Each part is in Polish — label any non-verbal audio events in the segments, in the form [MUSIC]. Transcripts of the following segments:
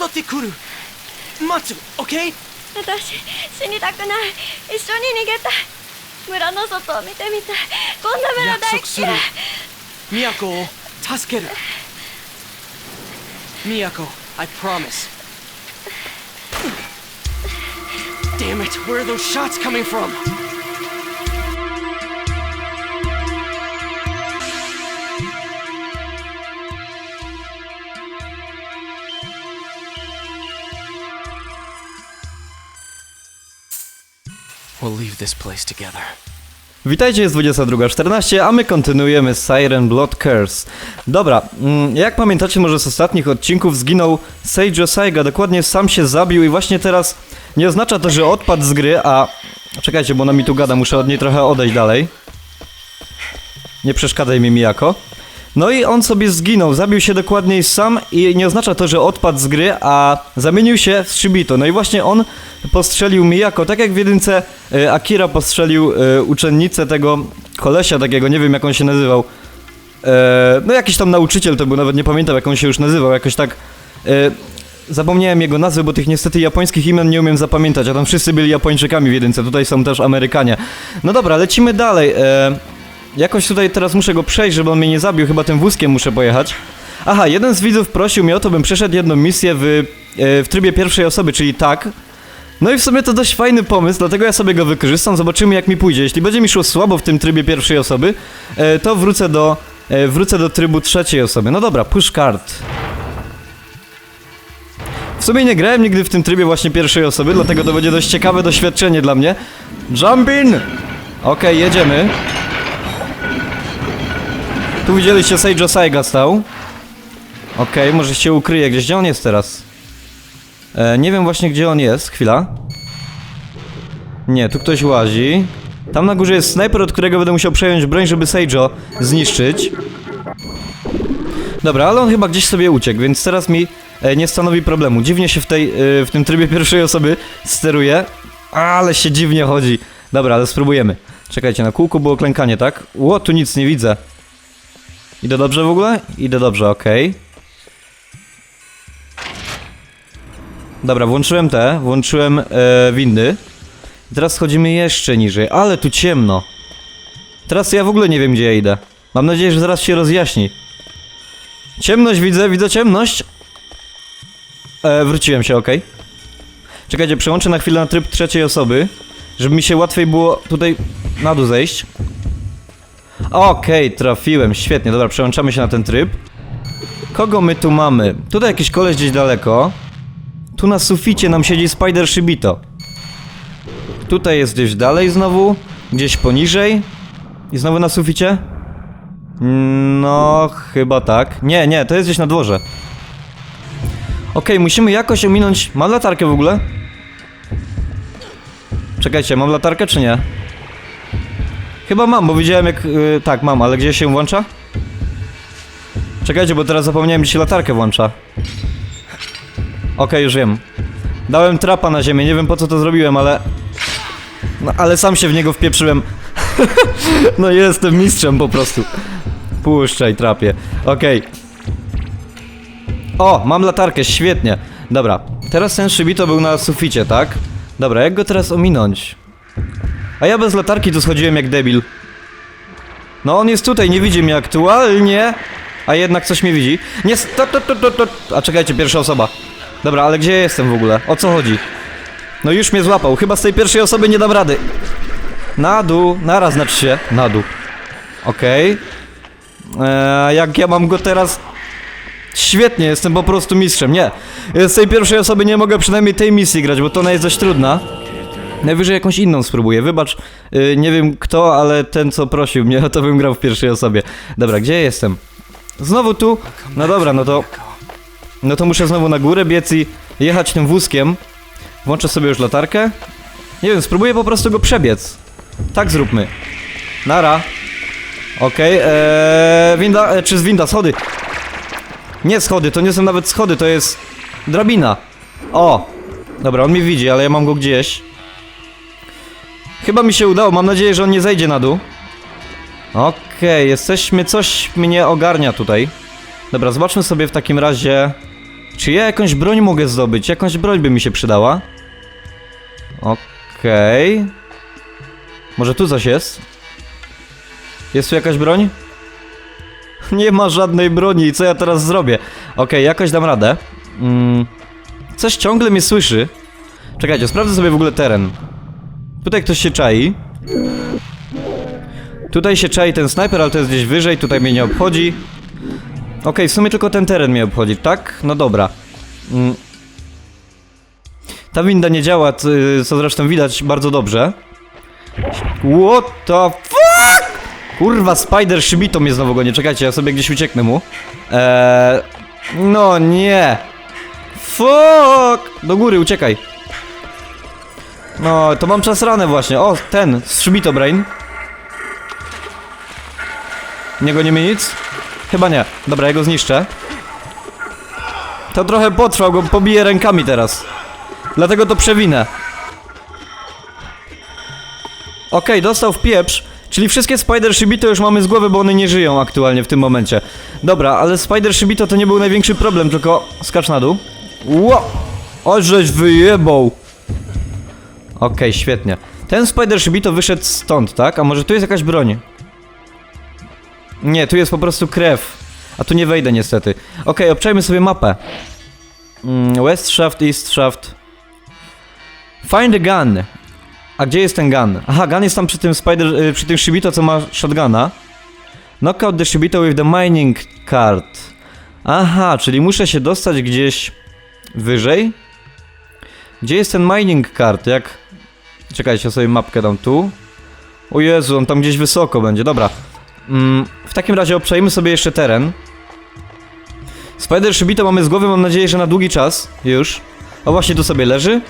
戻ってくる。待つ OK? 私死にたくない。一緒に逃げたい。村の外を見てみたい。こんな村約大束する。嫌い都を助ける。都 I promise Damn it, where are those shots coming from? We'll leave this place together. Witajcie, jest 22.14, a my kontynuujemy Siren Blood Curse. Dobra, mm, jak pamiętacie może z ostatnich odcinków zginął Seijo Saiga, dokładnie sam się zabił i właśnie teraz nie oznacza to, że odpadł z gry, a... Czekajcie, bo ona mi tu gada, muszę od niej trochę odejść dalej. Nie przeszkadzaj mi Miyako. No i on sobie zginął, zabił się dokładniej sam i nie oznacza to, że odpadł z gry, a zamienił się w Shibito. No i właśnie on postrzelił Miyako, tak jak w jedynce e, Akira postrzelił e, uczennicę tego kolesia takiego, nie wiem jak on się nazywał. E, no jakiś tam nauczyciel to był, nawet nie pamiętam jak on się już nazywał, jakoś tak... Zapomniałem jego nazwy, bo tych niestety japońskich imion nie umiem zapamiętać, a tam wszyscy byli Japończykami w jedynce, tutaj są też Amerykanie. No dobra, lecimy dalej. Jakoś tutaj teraz muszę go przejść, żeby on mnie nie zabił, chyba tym wózkiem muszę pojechać. Aha, jeden z widzów prosił mnie o to, bym przeszedł jedną misję w, e, w trybie pierwszej osoby, czyli tak. No i w sumie to dość fajny pomysł, dlatego ja sobie go wykorzystam, zobaczymy jak mi pójdzie. Jeśli będzie mi szło słabo w tym trybie pierwszej osoby, e, to wrócę do, e, wrócę do trybu trzeciej osoby. No dobra, push card. W sumie nie grałem nigdy w tym trybie właśnie pierwszej osoby, dlatego to będzie dość ciekawe doświadczenie dla mnie. Jump in! Okej, jedziemy. Tu widzieliście Seijo Saiga stał. Okej, może się ukryje gdzieś. Gdzie on jest teraz? E, nie wiem właśnie gdzie on jest. Chwila. Nie, tu ktoś łazi. Tam na górze jest snajper, od którego będę musiał przejąć broń, żeby Seijo zniszczyć. Dobra, ale on chyba gdzieś sobie uciekł, więc teraz mi e, nie stanowi problemu. Dziwnie się w, tej, e, w tym trybie pierwszej osoby steruje, ale się dziwnie chodzi. Dobra, ale spróbujemy. Czekajcie, na kółku było klękanie, tak? Ło, tu nic nie widzę. Idę dobrze w ogóle? Idę dobrze, okej. Dobra, włączyłem te, włączyłem e, windy. I teraz schodzimy jeszcze niżej, ale tu ciemno. Teraz ja w ogóle nie wiem, gdzie ja idę. Mam nadzieję, że zaraz się rozjaśni. Ciemność widzę, widzę ciemność. E, wróciłem się, okej. Czekajcie, przełączę na chwilę na tryb trzeciej osoby, żeby mi się łatwiej było tutaj na dół zejść. Okej, trafiłem, świetnie, dobra, przełączamy się na ten tryb. Kogo my tu mamy? Tutaj jakiś koleś gdzieś daleko. Tu na suficie nam siedzi Spider Shibito. Tutaj jest gdzieś dalej znowu, gdzieś poniżej. I znowu na suficie? No, chyba tak. Nie, nie, to jest gdzieś na dworze. Okej, musimy jakoś ominąć... Mam latarkę w ogóle? Czekajcie, mam latarkę czy nie? Chyba mam, bo widziałem jak... Yy, tak, mam, ale gdzie się włącza? Czekajcie, bo teraz zapomniałem, gdzie się latarkę włącza. Okej, już wiem. Dałem trapa na ziemię, nie wiem po co to zrobiłem, ale... No, ale sam się w niego wpieprzyłem. [LAUGHS] no jestem mistrzem po prostu. Puszczaj, trapie. Okej. O, mam latarkę, świetnie. Dobra, teraz ten szybito był na suficie, tak? Dobra, jak go teraz ominąć? A ja bez latarki tu schodziłem jak debil. No on jest tutaj, nie widzi mnie aktualnie. A jednak coś mnie widzi. Nie, to, to, to, to, to. A czekajcie, pierwsza osoba. Dobra, ale gdzie jestem w ogóle? O co chodzi? No już mnie złapał, chyba z tej pierwszej osoby nie dam rady. Na dół, naraz znaczy się. Na dół. Okej. Eee, jak ja mam go teraz... Świetnie, jestem po prostu mistrzem. Nie, z tej pierwszej osoby nie mogę przynajmniej tej misji grać, bo to ona jest dość trudna. Najwyżej jakąś inną spróbuję. Wybacz, yy, nie wiem kto, ale ten co prosił mnie, [LAUGHS] to bym grał w pierwszej osobie. Dobra, gdzie jestem? Znowu tu? No dobra, no to... No to muszę znowu na górę biec i jechać tym wózkiem. Włączę sobie już latarkę. Nie wiem, spróbuję po prostu go przebiec. Tak zróbmy. Nara. Okej, eee, winda, e, czy z winda, schody. Nie schody, to nie są nawet schody, to jest drabina. O, Dobra, on mnie widzi, ale ja mam go gdzieś. Chyba mi się udało, mam nadzieję, że on nie zejdzie na dół. Okej, jesteśmy, coś mnie ogarnia tutaj. Dobra, zobaczmy sobie w takim razie... Czy ja jakąś broń mogę zdobyć? Jakąś broń by mi się przydała. Okej. Może tu coś jest? Jest tu jakaś broń? [LAUGHS] Nie ma żadnej broni co ja teraz zrobię? Okej, jakoś dam radę. Mm, coś ciągle mnie słyszy. Czekajcie, sprawdzę sobie w ogóle teren. Tutaj ktoś się czai. Tutaj się czai ten snajper, ale to jest gdzieś wyżej, tutaj mnie nie obchodzi. Okej, w sumie tylko ten teren mnie obchodzi, tak? No dobra. Mm. Ta winda nie działa, co zresztą widać bardzo dobrze. What the fuck? Kurwa, Spider Shibito mnie znowu goni. Czekajcie, ja sobie gdzieś ucieknę mu. Eee, no nie. Fuck! Do góry, uciekaj. No, to mam czas ranę właśnie. O, ten, Shibito Brain. Nie goni nic? Chyba nie. Dobra, ja go zniszczę. To trochę potrwał, go pobiję rękami teraz. Dlatego to przewinę. Okej, dostał w pieprz. Czyli wszystkie Spider Shibito już mamy z głowy, bo one nie żyją aktualnie w tym momencie. Dobra, ale Spider Shibito to nie był największy problem, tylko skacz na dół. Ło! O, żeś wyjebał! Okej, świetnie. Ten Spider Shibito wyszedł stąd, tak? A może tu jest jakaś broń? Nie, tu jest po prostu krew. A tu nie wejdę niestety. Okej, obczajmy sobie mapę. Mm, West Shaft, East Shaft. Find a gun. A gdzie jest ten gun? Aha, gun jest tam przy tym spider, y, przy tym Shibito, co ma shotguna. Knock out the Shibito with the mining cart. Aha, czyli muszę się dostać gdzieś wyżej. Gdzie jest ten mining cart? Jak... Czekajcie, ja sobie mapkę dam tu. O Jezu, on tam gdzieś wysoko będzie, dobra. Mm, w takim razie obczajmy sobie jeszcze teren. Spider Shibito mamy z głowy, mam nadzieję, że na długi czas. Już. O, właśnie tu sobie leży.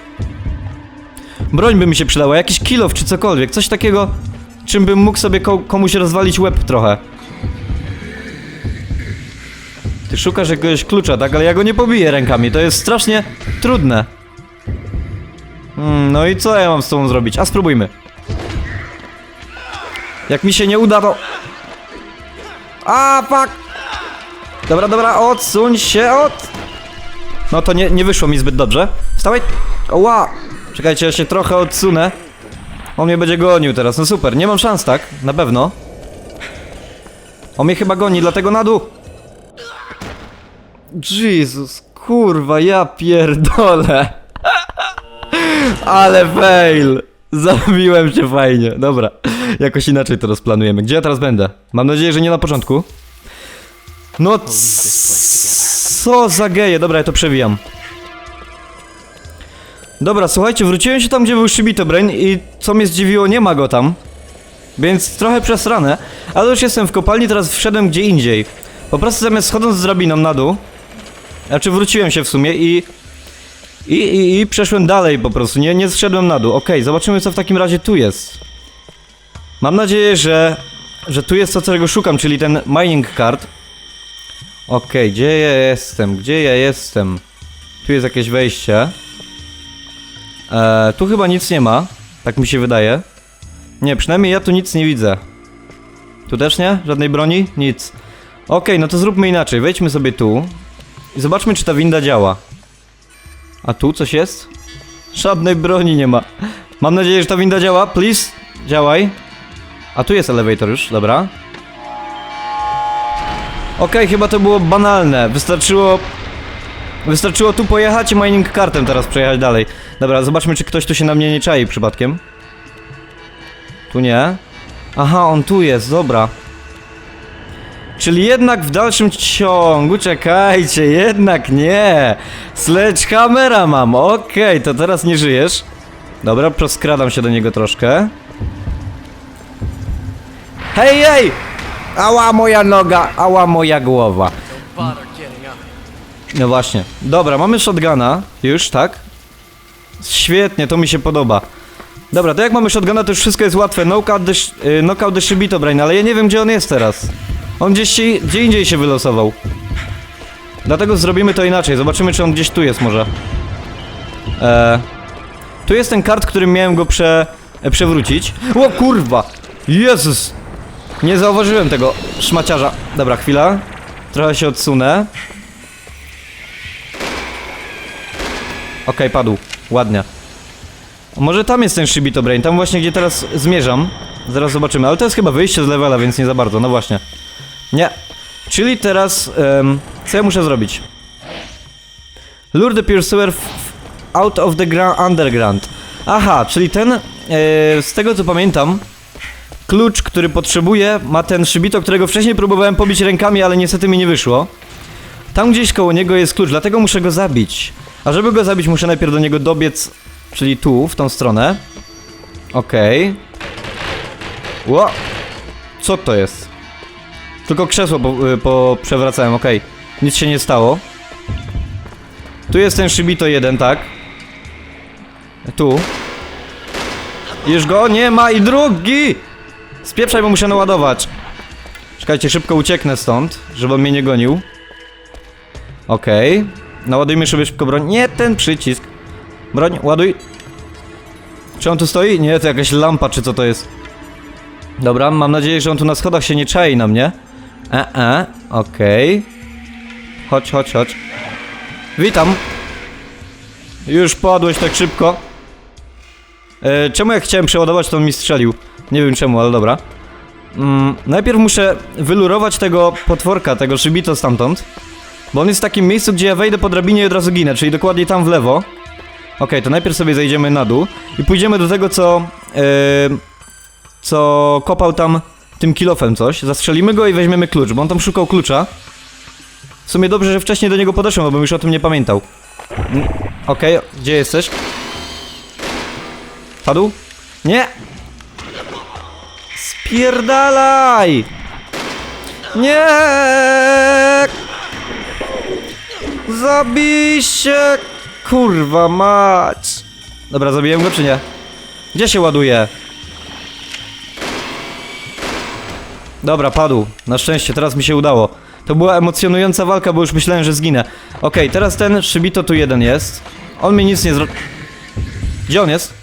Broń by mi się przydała, jakiś kilof czy cokolwiek, coś takiego, czym bym mógł sobie ko komuś rozwalić łeb trochę. Ty szukasz jakiegoś klucza, tak? Ale ja go nie pobiję rękami, to jest strasznie trudne. Hmm, no i co ja mam z tobą zrobić? A spróbujmy. Jak mi się nie uda, to... A, fuck! Dobra, dobra, odsuń się od... No to nie, nie wyszło mi zbyt dobrze. Wstawaj! Oła! Czekajcie, ja się trochę odsunę. On mnie będzie gonił teraz, no super, nie mam szans, tak? Na pewno. On mnie chyba goni, dlatego na dół. Jezus, kurwa, ja pierdolę. Ale fail. Zabiłem się fajnie. Dobra, jakoś inaczej to rozplanujemy. Gdzie ja teraz będę? Mam nadzieję, że nie na początku. No co za geje, dobra, ja to przewijam. Dobra, słuchajcie, wróciłem się tam, gdzie był Shibito Brain i co mnie zdziwiło, nie ma go tam. Więc trochę przesrane, ale już jestem w kopalni, teraz wszedłem gdzie indziej. Po prostu zamiast schodząc z drabiną na dół, znaczy wróciłem się w sumie i... I, i, i przeszłem dalej po prostu, nie, nie zszedłem na dół. Okej, zobaczymy co w takim razie tu jest. Mam nadzieję, że... że tu jest to, czego szukam, czyli ten mining card. Okej, gdzie ja jestem? Gdzie ja jestem? Tu jest jakieś wejście. Eee, tu chyba nic nie ma. Tak mi się wydaje. Nie, przynajmniej ja tu nic nie widzę. Tu też nie? Żadnej broni? Nic. Okej, no to zróbmy inaczej. Wejdźmy sobie tu. I zobaczmy, czy ta winda działa. A tu coś jest? Żadnej broni nie ma. Mam nadzieję, że ta winda działa. Please, działaj. A tu jest elevator już, dobra. Okej, chyba to było banalne. Wystarczyło... Wystarczyło tu pojechać i mining kartem teraz przejechać dalej. Dobra, zobaczmy, czy ktoś tu się na mnie nie czai przypadkiem. Tu nie. Aha, on tu jest, dobra. Czyli jednak w dalszym ciągu, czekajcie, jednak nie. Sledgehammera mam, okej, to teraz nie żyjesz. Dobra, proskradam się do niego troszkę. Hej, hej! Ała moja noga, ała moja głowa. No właśnie. Dobra, mamy shotguna. Już, tak? Świetnie, to mi się podoba. Dobra, to jak mamy shotguna, to już wszystko jest łatwe. Knockout the, sh- y, knockout the Shibito Brain, ale ja nie wiem, gdzie on jest teraz. On gdzieś się, gdzie indziej się wylosował. Dlatego zrobimy to inaczej. Zobaczymy, czy on gdzieś tu jest może. E, tu jest ten kart, którym miałem go prze, e, przewrócić. O kurwa! Jezus! Nie zauważyłem tego szmaciarza. Dobra, chwila. Trochę się odsunę. Okej, padł. Ładnie. Może tam jest ten Shibito Brain, tam właśnie gdzie teraz zmierzam. Zaraz zobaczymy, ale to jest chyba wyjście z levela, więc nie za bardzo, no właśnie. Nie. Czyli teraz, em, co ja muszę zrobić? Lure the Pursuer out of the gra- underground. Aha, czyli ten, e, z tego co pamiętam, klucz, który potrzebuję, ma ten Shibito, którego wcześniej próbowałem pobić rękami, ale niestety mi nie wyszło. Tam gdzieś koło niego jest klucz, dlatego muszę go zabić. A żeby go zabić, muszę najpierw do niego dobiec, czyli tu, w tą stronę. Okej. Ło! Co to jest? Tylko krzesło po, y, po przewracałem, okej. Nic się nie stało. Tu jest ten Shibito jeden, tak? Tu. Już go nie ma i drugi! Spieprzaj, bo muszę naładować. Czekajcie, szybko ucieknę stąd, żeby on mnie nie gonił. Okej. Naładujmy sobie szybko broń. Nie ten przycisk. Broń, ładuj. Czy on tu stoi? Nie, to jakaś lampa, czy co to jest? Dobra, mam nadzieję, że on tu na schodach się nie czai na mnie. E, e, okej. Chodź, chodź, chodź. Witam. Już padłeś tak szybko. E, czemu jak chciałem przeładować, to on mi strzelił? Nie wiem czemu, ale dobra. Mm, najpierw muszę wylurować tego potworka, tego szybito stamtąd. Bo on jest w takim miejscu, gdzie ja wejdę po drabinie i od razu ginę, czyli dokładnie tam w lewo. Okej, to najpierw sobie zejdziemy na dół i pójdziemy do tego, co... Yy, co kopał tam tym kilofem coś. Zastrzelimy go i weźmiemy klucz, bo on tam szukał klucza. W sumie dobrze, że wcześniej do niego podeszłem, bo bym już o tym nie pamiętał. Mm, Okej, gdzie jesteś? Padł? Nie! Spierdalaj! Nie! Zabij się! Kurwa mać! Dobra, zabiłem go czy nie? Gdzie się ładuje? Dobra, padł. Na szczęście, teraz mi się udało. To była emocjonująca walka, bo już myślałem, że zginę. Okej, teraz ten Szybito tu jeden jest. On mi nic nie zro... Gdzie on jest?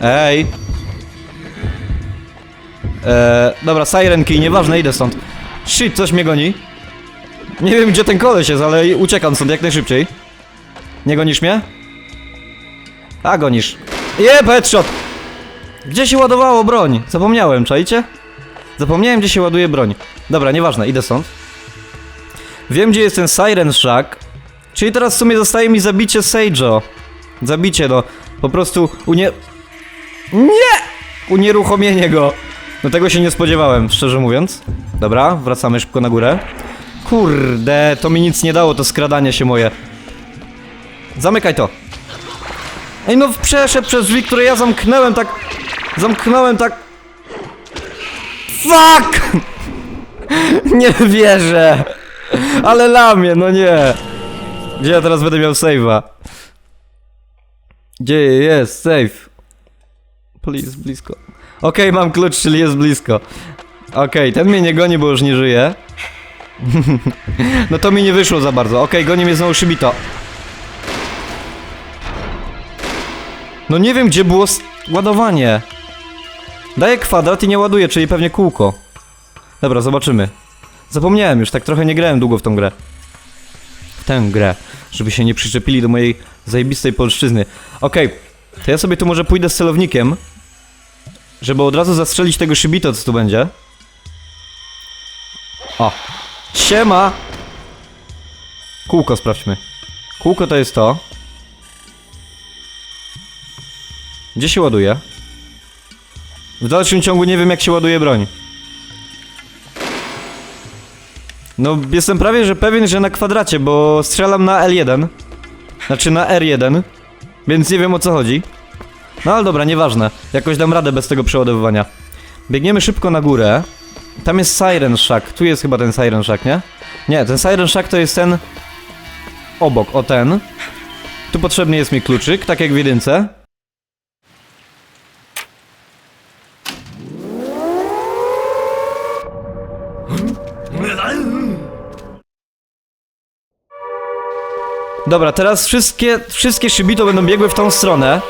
Ej. Eee, dobra, Siren Key, nieważne, idę stąd. Shit, coś mnie goni. Nie wiem, gdzie ten koleś jest, ale uciekam stąd jak najszybciej. Nie gonisz mnie? A, gonisz. Jeb, headshot! Gdzie się ładowało broń? Zapomniałem, czajcie? Zapomniałem, gdzie się ładuje broń. Dobra, nieważne, idę stąd. Wiem, gdzie jest ten Siren Shack. Czyli teraz w sumie zostaje mi zabicie Seijo. Zabicie, no. Po prostu unie... Nie! Unieruchomienie go. No tego się nie spodziewałem, szczerze mówiąc. Dobra, wracamy szybko na górę. Kurde, to mi nic nie dało, to skradanie się moje. Zamykaj to. Ej, no przeszedł przez drzwi, które ja zamknąłem tak... Zamknąłem tak... Fuck! [LAUGHS] Nie wierzę! Ale lamię, no nie! Gdzie ja teraz będę miał save'a? Gdzie jest save? Please, blisko. Okej, mam klucz, czyli jest blisko. Okej, ten mnie nie goni, bo już nie żyje. [LAUGHS] no to mi nie wyszło za bardzo. Okej, goni mnie znowu Shibito. No nie wiem, gdzie było ładowanie. Daję kwadrat i nie ładuję, czyli pewnie kółko. Dobra, zobaczymy. Zapomniałem już, tak trochę nie grałem długo w tą grę. W tę grę, żeby się nie przyczepili do mojej zajebistej polszczyzny. Okej, to ja sobie tu może pójdę z celownikiem, żeby od razu zastrzelić tego szybito, co tu będzie. O, siema! Kółko sprawdźmy. Kółko to jest to. Gdzie się ładuje? W dalszym ciągu nie wiem jak się ładuje broń. No, jestem prawie że pewien, że na kwadracie, bo strzelam na L1. Znaczy na R1. Więc nie wiem o co chodzi. No ale dobra, nieważne. Jakoś dam radę bez tego przeładowywania. Biegniemy szybko na górę. Tam jest Siren Shack. Tu jest chyba ten Siren Shack, nie? Nie, ten Siren Shack to jest ten... Obok, o ten. Tu potrzebny jest mi kluczyk, tak jak w jedynce. Dobra, teraz wszystkie, wszystkie szybito będą biegły w tą stronę.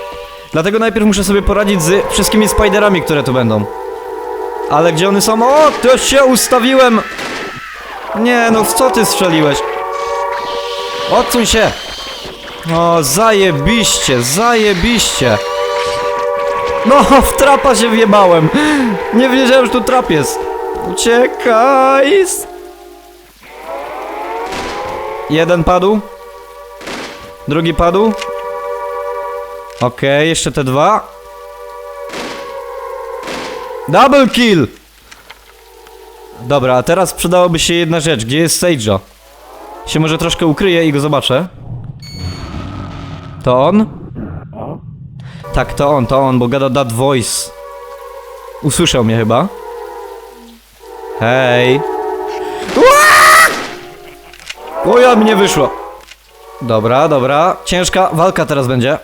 Dlatego najpierw muszę sobie poradzić z wszystkimi spiderami, które tu będą. Ale gdzie one są? O, to się ustawiłem! Nie, no w co ty strzeliłeś? Odsuń się! O, zajebiście, zajebiście! No, w trapa się wjebałem! Nie wiedziałem, że tu trap jest! Uciekaj! Jeden padł. Drugi padł. Okej, jeszcze te dwa. Double kill! Dobra, a teraz przydałoby się jedna rzecz. Gdzie jest Sage'o? Się może troszkę ukryję i go zobaczę. To on? Tak, to on, to on, bo gada that voice. Usłyszał mnie chyba. Hej. O ja mnie wyszło. Dobra, dobra. Ciężka walka teraz będzie.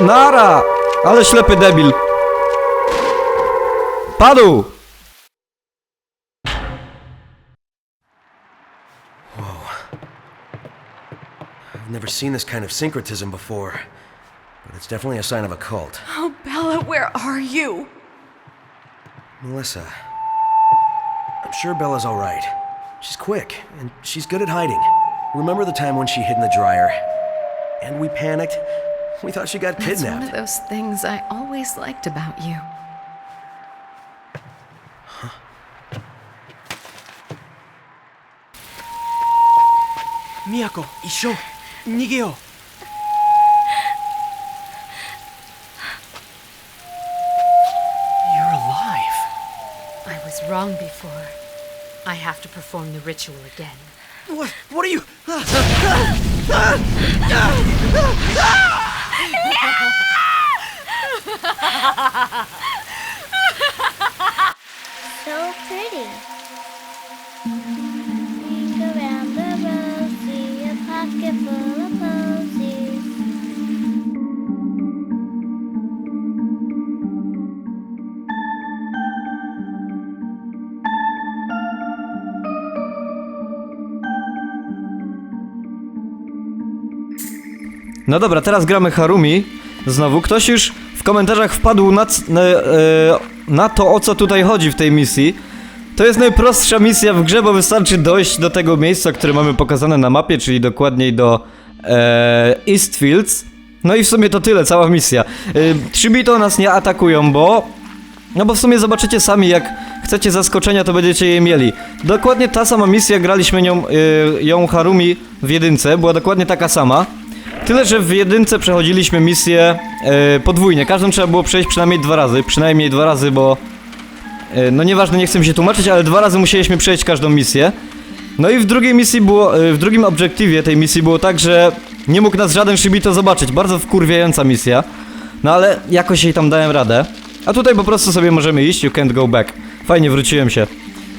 Nara! Ale ślepy debil. Padł! I've never seen this kind of syncretism before, but it's definitely a sign of a cult. Oh, Bella, where are you? Melissa. I'm sure Bella's alright. She's quick, and she's good at hiding. Remember the time when she hid in the dryer? And we panicked. We thought she got That's kidnapped. That's one of those things I always liked about you. Miyako, Isho, Nigeo. You're alive. I was wrong before. I have to perform the ritual again. What? What are you? So pretty. Sneak around the road, see a pocket No dobra, teraz gramy Harumi. Znowu ktoś już w komentarzach wpadł na, na, e, na to, o co tutaj chodzi w tej misji. To jest najprostsza misja w grze, bo wystarczy dojść do tego miejsca, które mamy pokazane na mapie, czyli dokładniej do e, Eastfields. No i w sumie to tyle, cała misja. E, Trzybito nas nie atakują, bo... No bo w sumie zobaczycie sami, jak chcecie zaskoczenia, to będziecie je mieli. Dokładnie ta sama misja, graliśmy nią, e, ją Harumi w jedynce, była dokładnie taka sama. Tyle, że w jedynce przechodziliśmy misję e, podwójnie. Każdą trzeba było przejść przynajmniej dwa razy. Przynajmniej dwa razy, bo... E, no nieważne, nie chcę mi się tłumaczyć, ale dwa razy musieliśmy przejść każdą misję. No i w drugiej misji było... E, w drugim obiektywie tej misji było tak, że nie mógł nas żaden Shibito zobaczyć. Bardzo wkurwiająca misja. No ale jakoś jej tam dałem radę. A tutaj po prostu sobie możemy iść, you can't go back. Fajnie, wróciłem się.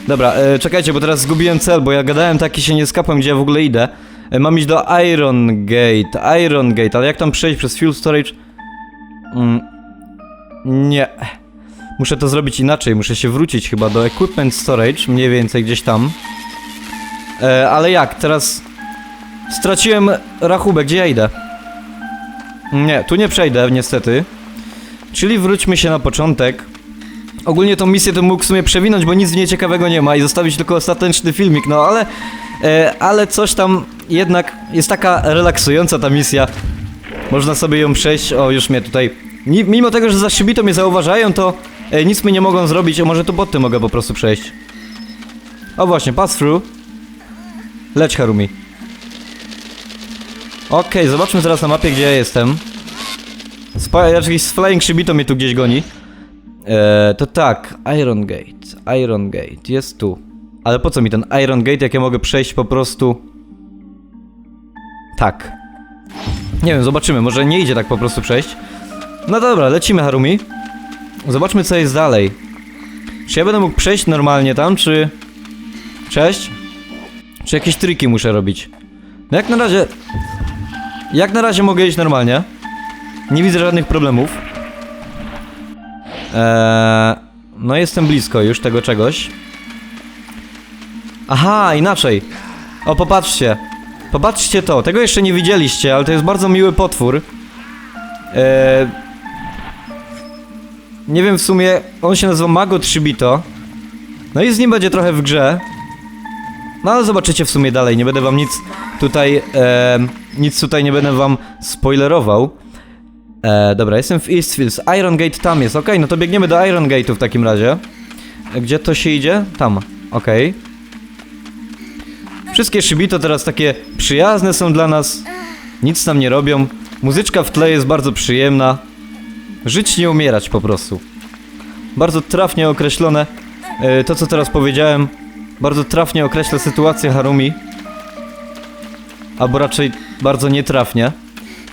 Dobra, e, czekajcie, bo teraz zgubiłem cel, bo ja gadałem taki się nie skapłem, gdzie ja w ogóle idę. E, mam iść do Iron Gate, Iron Gate, ale jak tam przejść przez Fuel Storage? Mm, nie. Muszę to zrobić inaczej, muszę się wrócić chyba do Equipment Storage, mniej więcej gdzieś tam. E, ale jak? Teraz straciłem rachubę, gdzie ja idę? Nie, tu nie przejdę niestety. Czyli wróćmy się na początek. Ogólnie tą misję to mógł w sumie przewinąć, bo nic w niej ciekawego nie ma i zostawić tylko ostateczny filmik, no ale... E, ale coś tam jednak jest taka relaksująca ta misja. Można sobie ją przejść, o już mnie tutaj... Mimo tego, że za szybito mnie zauważają, to e, nic mi nie mogą zrobić, a może to pod tym mogę po prostu przejść. O właśnie, pass through. Leć Harumi. Okej, zobaczmy teraz na mapie, gdzie ja jestem. Spa- jakiś Flying Shibito mnie tu gdzieś goni. Eee, to tak, Iron Gate, Iron Gate, jest tu. Ale po co mi ten Iron Gate, jak ja mogę przejść po prostu... Tak. Nie wiem, zobaczymy, może nie idzie tak po prostu przejść. No dobra, lecimy Harumi. Zobaczmy co jest dalej. Czy ja będę mógł przejść normalnie tam, czy... Cześć? Czy jakieś triki muszę robić? No jak na razie... Jak na razie mogę iść normalnie. Nie widzę żadnych problemów. Eee, no jestem blisko już tego czegoś. Aha, inaczej. O, popatrzcie. Popatrzcie to, tego jeszcze nie widzieliście, ale to jest bardzo miły potwór. Eee... Nie wiem w sumie, on się nazywa Mago Tribito. No i z nim będzie trochę w grze. No ale zobaczycie w sumie dalej, nie będę wam nic tutaj, e, nic tutaj nie będę wam spoilerował. E, dobra, jestem w Eastfields, Iron Gate tam jest, okej, no to biegniemy do Iron Gate'u w takim razie. E, Gdzie to się idzie? Tam, okej. Wszystkie Shibito teraz takie przyjazne są dla nas, nic nam nie robią, muzyczka w tle jest bardzo przyjemna. Żyć nie umierać po prostu. Bardzo trafnie określone e, to, co teraz powiedziałem. Bardzo trafnie określa sytuację Harumi. Albo raczej bardzo nietrafnie.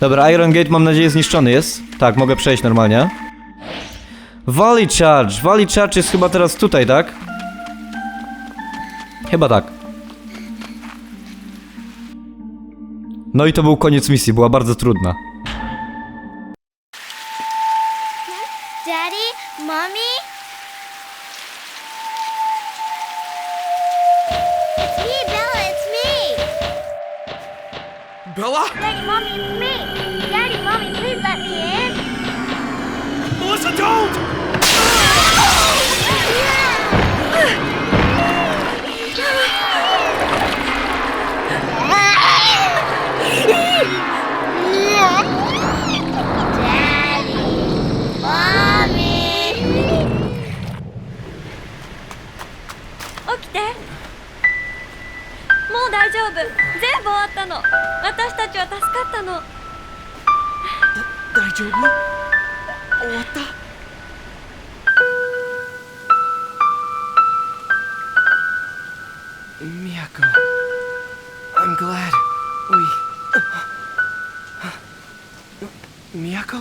Dobra, Iron Gate mam nadzieję zniszczony jest. Tak, mogę przejść normalnie. Valley Charge. Valley Charge jest chyba teraz tutaj, tak? Chyba tak. No i to był koniec misji, była bardzo trudna. Daddy? Mommy? It's me, Bella, it's me! Bella? Daddy, Mommy, it's me! Daddy, Mommy, please let me in! Melissa, don't! 私たち助かったの。だ大丈夫？終わった？ミヤコ I'm glad. we ミヤコ